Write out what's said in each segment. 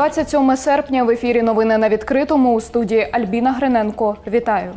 27 серпня в ефірі новини на відкритому у студії Альбіна Гриненко. Вітаю.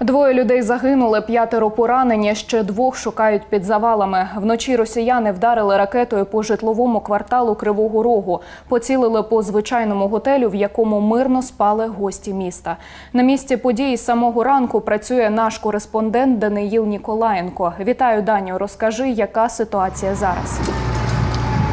Двоє людей загинули, п'ятеро поранені. Ще двох шукають під завалами. Вночі росіяни вдарили ракетою по житловому кварталу Кривого Рогу. Поцілили по звичайному готелю, в якому мирно спали гості міста. На місці події з самого ранку працює наш кореспондент Даниїл Ніколаєнко. Вітаю, Даню. Розкажи, яка ситуація зараз.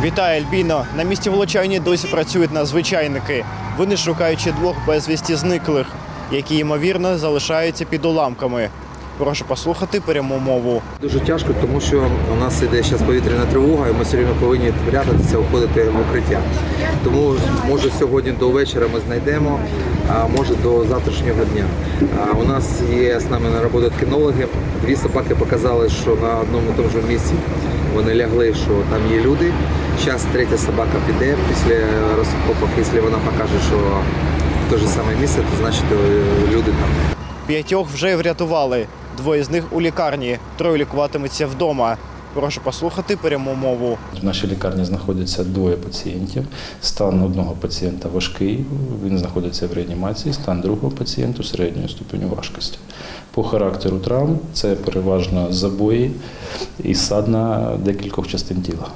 Вітаю, Альбіно. На місці влучання досі працюють надзвичайники. Вони шукаючи двох безвісті зниклих, які ймовірно залишаються під уламками. Прошу послухати пряму мову. Дуже тяжко, тому що у нас іде зараз повітряна тривога, і ми все время повинні прятатися, уходити в укриття. Тому може сьогодні до вечора ми знайдемо, а може до завтрашнього дня. А у нас є з нами на роботі кінологи. Дві собаки показали, що на одному тому ж місці вони лягли, що там є люди. Зараз третя собака піде після розкопок, якщо вона покаже, що те ж саме місце, то значить е, люди там. П'ятьох вже врятували. Двоє з них у лікарні, троє лікуватимуться вдома. Прошу послухати пряму мову. В нашій лікарні знаходяться двоє пацієнтів. Стан одного пацієнта важкий, він знаходиться в реанімації, стан другого пацієнту середньої ступеню важкості. По характеру травм це переважно забої і сад на декількох частин тіла.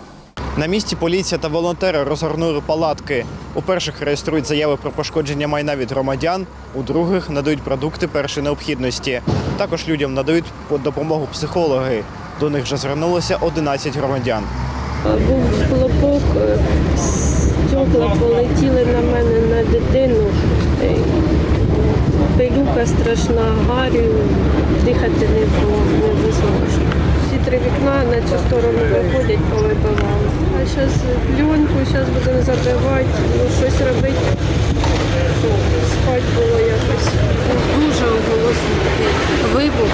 На місці поліція та волонтери розгорнули палатки. У перших реєструють заяви про пошкодження майна від громадян, у других надають продукти першої необхідності. Також людям надають допомогу психологи. До них вже звернулося 11 громадян. Був хлопок, е, стекла полетіли на мене на дитину. Е, Пилюка страшна, гарю, дихати не було невозможно. Всі три вікна на цю сторону виходять, повибивали. А зараз пленку, зараз будемо забивати, ну щось робити. щоб Спати було якось. дуже оголосний вибух.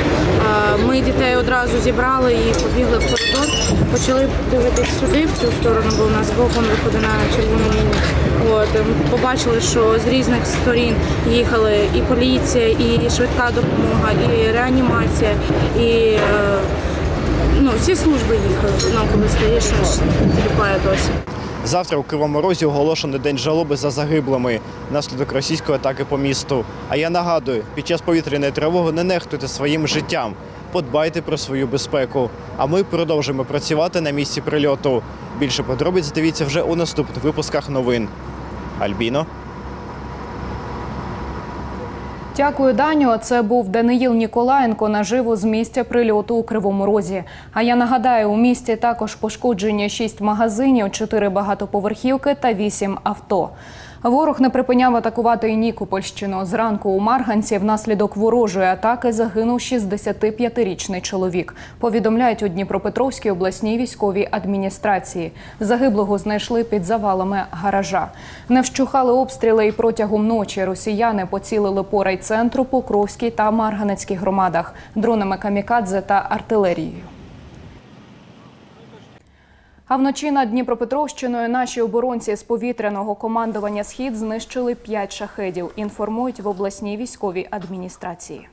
Ми дітей одразу зібрали і побігли в коридор. Почали дивитись сюди, в цю сторону, бо у нас боком виходить на червону лінію. От ем, побачили, що з різних сторін їхали і поліція, і швидка допомога, і реанімація, і е, ну, всі служби їхали. Нам коли стоїш, тіліпає досі. Завтра у Кривому Розі оголошений день жалоби за загиблими внаслідок російської атаки по місту. А я нагадую, під час повітряної тривоги не нехтуйте своїм життям, подбайте про свою безпеку. А ми продовжуємо працювати на місці прильоту. Більше подробиць дивіться вже у наступних випусках новин. Альбіно. Дякую, Даню. Це був Даниїл Ніколаєнко наживо з місця прильоту у Кривому Розі. А я нагадаю, у місті також пошкоджені шість магазинів, чотири багатоповерхівки та вісім авто. Ворог не припиняв атакувати і Нікопольщину. Зранку у Марганці внаслідок ворожої атаки загинув 65-річний чоловік. Повідомляють у Дніпропетровській обласній військовій адміністрації. Загиблого знайшли під завалами гаража. Не вщухали обстріли і протягом ночі росіяни поцілили по райцентру, Покровській та Марганецькій громадах дронами камікадзе та артилерією. А вночі над Дніпропетровщиною наші оборонці з повітряного командування Схід знищили п'ять шахедів. Інформують в обласній військовій адміністрації.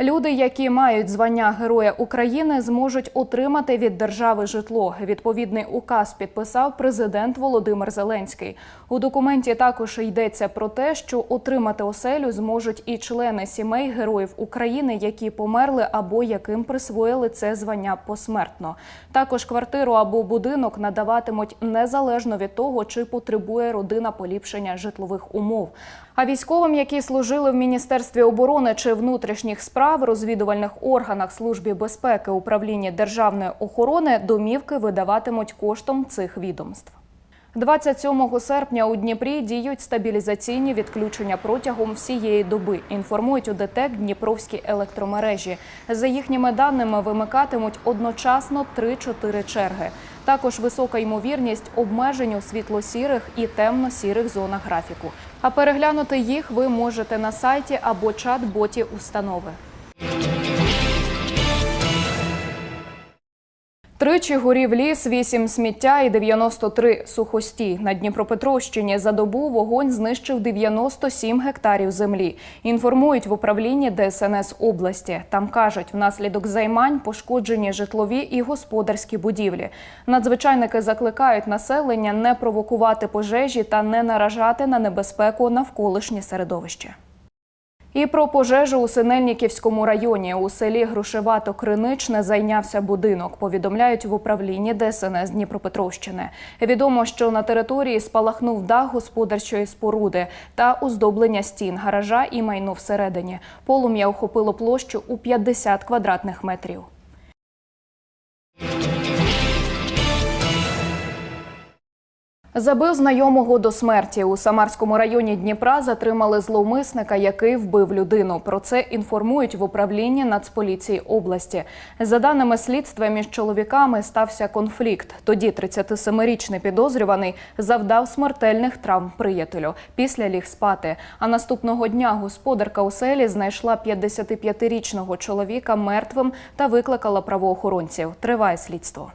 Люди, які мають звання Героя України, зможуть отримати від держави житло. Відповідний указ підписав президент Володимир Зеленський. У документі також йдеться про те, що отримати оселю зможуть і члени сімей героїв України, які померли або яким присвоїли це звання посмертно. Також квартиру або будинок надаватимуть незалежно від того, чи потребує родина поліпшення житлових умов. А військовим, які служили в Міністерстві оборони чи внутрішніх справ, розвідувальних органах Службі безпеки управління державної охорони домівки видаватимуть коштом цих відомств. 27 серпня у Дніпрі діють стабілізаційні відключення протягом всієї доби. Інформують у ДТЕК Дніпровські електромережі. За їхніми даними вимикатимуть одночасно 3-4 черги. Також висока ймовірність обмежень у світло-сірих і темно-сірих зонах графіку. А переглянути їх ви можете на сайті або чат-боті установи. Тричі горів ліс, 8 сміття і 93 сухостій. На Дніпропетровщині за добу вогонь знищив 97 гектарів землі. Інформують в управлінні ДСНС області. Там кажуть, внаслідок займань пошкоджені житлові і господарські будівлі. Надзвичайники закликають населення не провокувати пожежі та не наражати на небезпеку навколишнє середовище. І про пожежу у Синельниківському районі у селі Грушевато-Криничне зайнявся будинок. Повідомляють в управлінні ДСНС Дніпропетровщини. Відомо, що на території спалахнув дах господарчої споруди та оздоблення стін, гаража і майно всередині. Полум'я охопило площу у 50 квадратних метрів. Забив знайомого до смерті у Самарському районі Дніпра. Затримали зловмисника, який вбив людину. Про це інформують в управлінні Нацполіції області. За даними слідства, між чоловіками стався конфлікт. Тоді 37-річний підозрюваний завдав смертельних травм приятелю. Після ліг спати. А наступного дня господарка у селі знайшла 55-річного чоловіка мертвим та викликала правоохоронців. Триває слідство.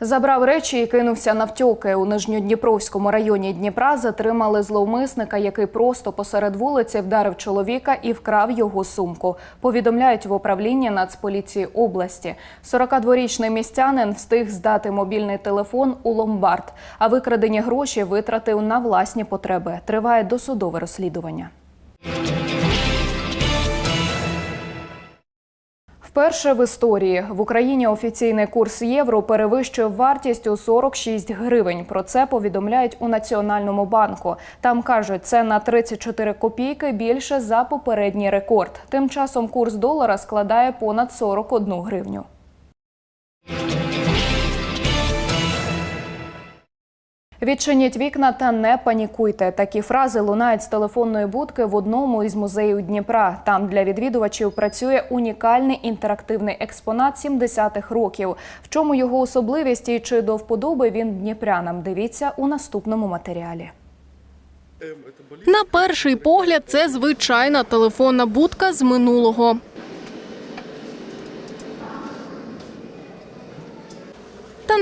Забрав речі і кинувся навтьоки. У Нижньодніпровському районі Дніпра затримали зловмисника, який просто посеред вулиці вдарив чоловіка і вкрав його сумку. Повідомляють в управлінні Нацполіції області. 42-річний містянин встиг здати мобільний телефон у ломбард, а викрадені гроші витратив на власні потреби. Триває досудове розслідування. Вперше в історії в Україні офіційний курс євро перевищує вартість у 46 гривень. Про це повідомляють у Національному банку. Там кажуть, це на 34 копійки більше за попередній рекорд. Тим часом курс долара складає понад 41 гривню. Відчиніть вікна та не панікуйте. Такі фрази лунають з телефонної будки в одному із музеїв Дніпра. Там для відвідувачів працює унікальний інтерактивний експонат 70-х років. В чому його особливість і чи до вподоби він дніпрянам? Дивіться у наступному матеріалі. На перший погляд, це звичайна телефонна будка з минулого.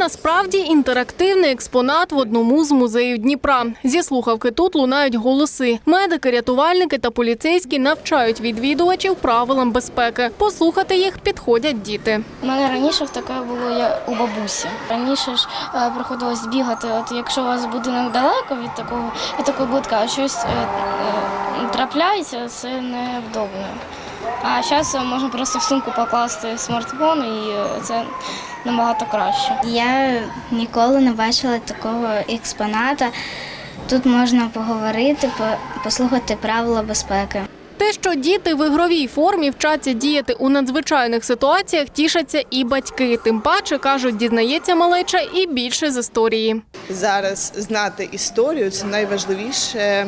Насправді інтерактивний експонат в одному з музеїв Дніпра. Зі слухавки тут лунають голоси. Медики, рятувальники та поліцейські навчають відвідувачів правилам безпеки. Послухати їх підходять діти. У мене раніше таке було я у бабусі. Раніше ж е, приходилось бігати. От якщо у вас будинок далеко від такого від такої будки, а щось е, е, трапляється, це невдобно. А зараз можна просто в сумку покласти смартфон і е, це набагато краще. Я ніколи не бачила такого експоната. Тут можна поговорити, по- послухати правила безпеки. Те, що діти в ігровій формі вчаться діяти у надзвичайних ситуаціях, тішаться і батьки. Тим паче кажуть, дізнається малеча і більше з історії. зараз знати історію це найважливіше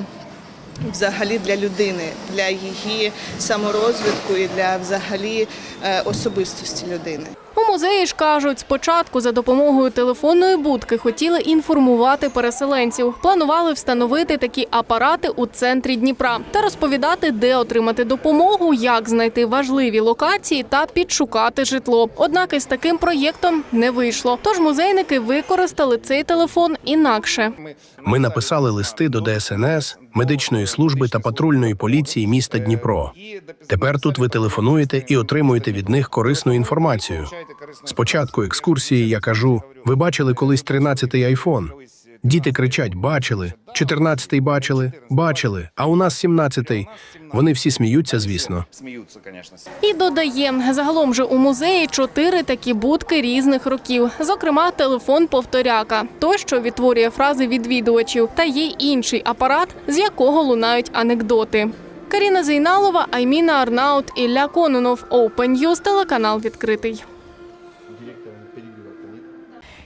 взагалі для людини, для її саморозвитку і для взагалі е, особистості людини. У музеї ж кажуть, спочатку за допомогою телефонної будки хотіли інформувати переселенців. Планували встановити такі апарати у центрі Дніпра та розповідати, де отримати допомогу, як знайти важливі локації та підшукати житло. Однак із таким проєктом не вийшло. Тож музейники використали цей телефон інакше. Ми написали листи до ДСНС, медичної служби та патрульної поліції міста Дніпро. Тепер тут ви телефонуєте і отримуєте від них корисну інформацію. Спочатку екскурсії я кажу: ви бачили колись 13-й айфон? Діти кричать: бачили, 14-й бачили, бачили. А у нас 17-й. Вони всі сміються, звісно. І додає, загалом же у музеї чотири такі будки різних років. Зокрема, телефон повторяка, той, що відтворює фрази відвідувачів, та є й інший апарат, з якого лунають анекдоти. Каріна Зейналова, Айміна Арнаут, Ілля Кононов, Open News, телеканал відкритий.